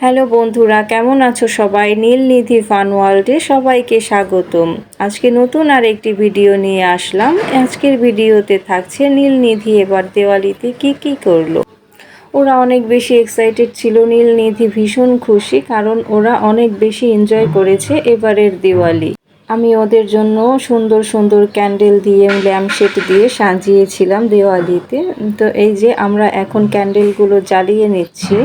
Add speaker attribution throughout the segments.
Speaker 1: Hello বন্ধুরা, কেমন আছো সবাই? নীলনিধি ফান ওয়ার্ল্ডে সবাইকে স্বাগতম। আজকে নতুন আর একটি ভিডিও নিয়ে আসলাম। আজকের ভিডিওতে থাকছে নীলনিধি এবার দেওয়ালিতে কি কি করল। ওরা অনেক বেশি এক্সাইটেড ছিল নীলনিধি ভীষণ খুশি কারণ ওরা অনেক বেশি এনজয় করেছে এবারের দিওয়ালি। আমি ওদের জন্য সুন্দর সুন্দর ক্যান্ডেল দিয়ে ল্যাম্পশেট দিয়ে সাজিয়েছিলাম দেওয়ালিতে। তো এই যে আমরা এখন ক্যান্ডেলগুলো জ্বালিয়ে নিচ্ছি।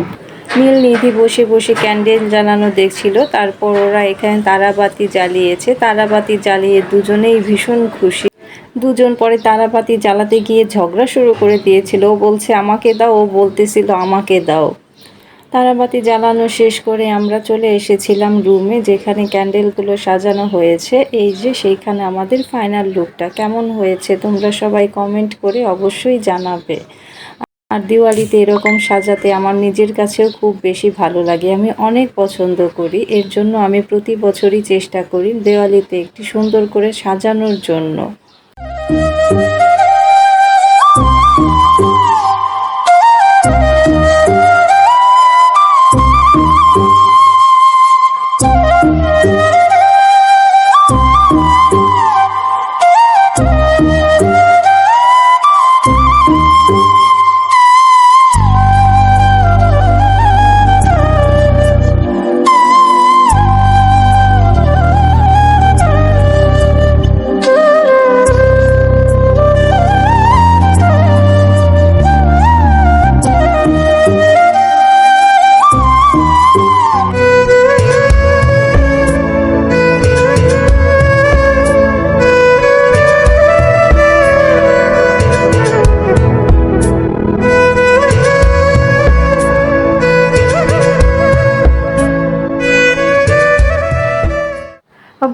Speaker 1: নীল নিধি বসে বসে ক্যান্ডেল জ্বালানো দেখছিল। তারপর ওরা এখানে তারাবাতি জ্বালিয়েছে। তারাবাতি জ্বালিয়ে দুজনেই ভীষণ খুশি। দুজন পরে তারাবাতি জ্বালাতে গিয়ে ঝগড়া শুরু করে দিয়েছিল। ও বলছে, আমাকে দাও। ও বলতেছিল, আমাকে দাও। তারাবাতি জ্বালানো শেষ করে আমরা চলে এসেছিলাম রুমে, যেখানে ক্যান্ডেলগুলো সাজানো হয়েছে। এই যে, সেইখানে আমাদের ফাইনাল লুকটা। কেমন হয়েছে? তোমরা সবাই কমেন্ট করে অবশ্যই জানাবে। আর দিওয়ালিতে এরকম সাজাতে আমার নিজের কাছেও খুব বেশি ভালো লাগে। আমি অনেক পছন্দ করি। এর জন্য আমি প্রতি বছরই চেষ্টা করি দেওয়ালিতে একটি সুন্দর করে সাজানোর জন্য।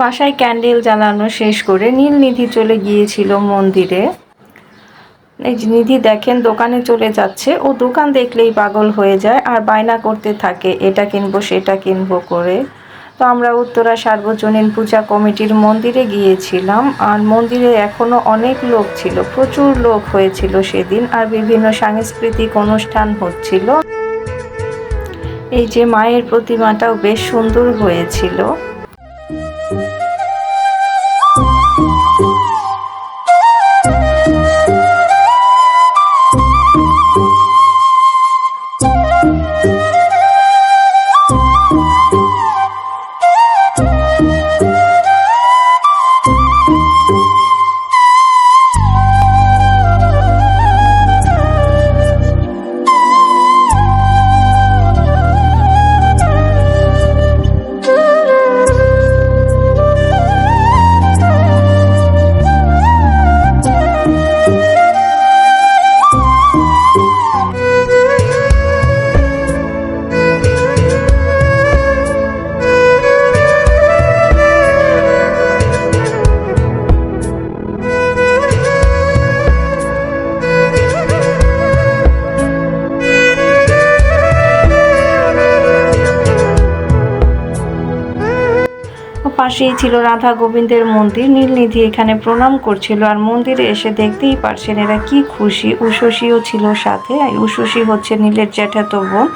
Speaker 1: বাসায় ক্যান্ডেল জ্বালানো শেষ করে নীল নিধি চলে গিয়েছিল মন্দিরে। এই নিধি দেখেন, দোকানে চলে যাচ্ছে। ও দোকান দেখলেই পাগল হয়ে যায়, আর বায়না করতে থাকে, এটা কিনবো, সেটা কিনবো করে। তো আমরা উত্তরা সার্বজনীন পূজা কমিটির মন্দিরে গিয়েছিলাম, আর মন্দিরে এখনও অনেক লোক ছিল, প্রচুর লোক হয়েছিল সেদিন, আর বিভিন্ন সাংস্কৃতিক অনুষ্ঠান হচ্ছিল। এই যে মায়ের প্রতিমাটাও বেশ সুন্দর হয়েছিল। পাশেই ছিল রাধা গোবিন্দের মন্দির। নীলনিধি এখানে প্রণাম করছিল আর মন্দিরে এসে দেখতেই পারছেন এরা কি খুশি। উষসীও ছিল সাথে। আর উষসী হচ্ছে নীলের জ্যাঠাতো বোন।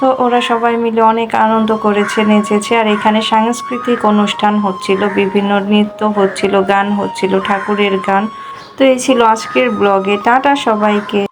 Speaker 1: তো ওরা সবাই মিলে অনেক আনন্দ করেছে, নেচেছে। আর এখানে সাংস্কৃতিক অনুষ্ঠান হচ্ছিল, বিভিন্ন নৃত্য হচ্ছিল, গান হচ্ছিল, ঠাকুরের গান। তো এই ছিল আজকের ব্লগে। টাটা সবাইকে।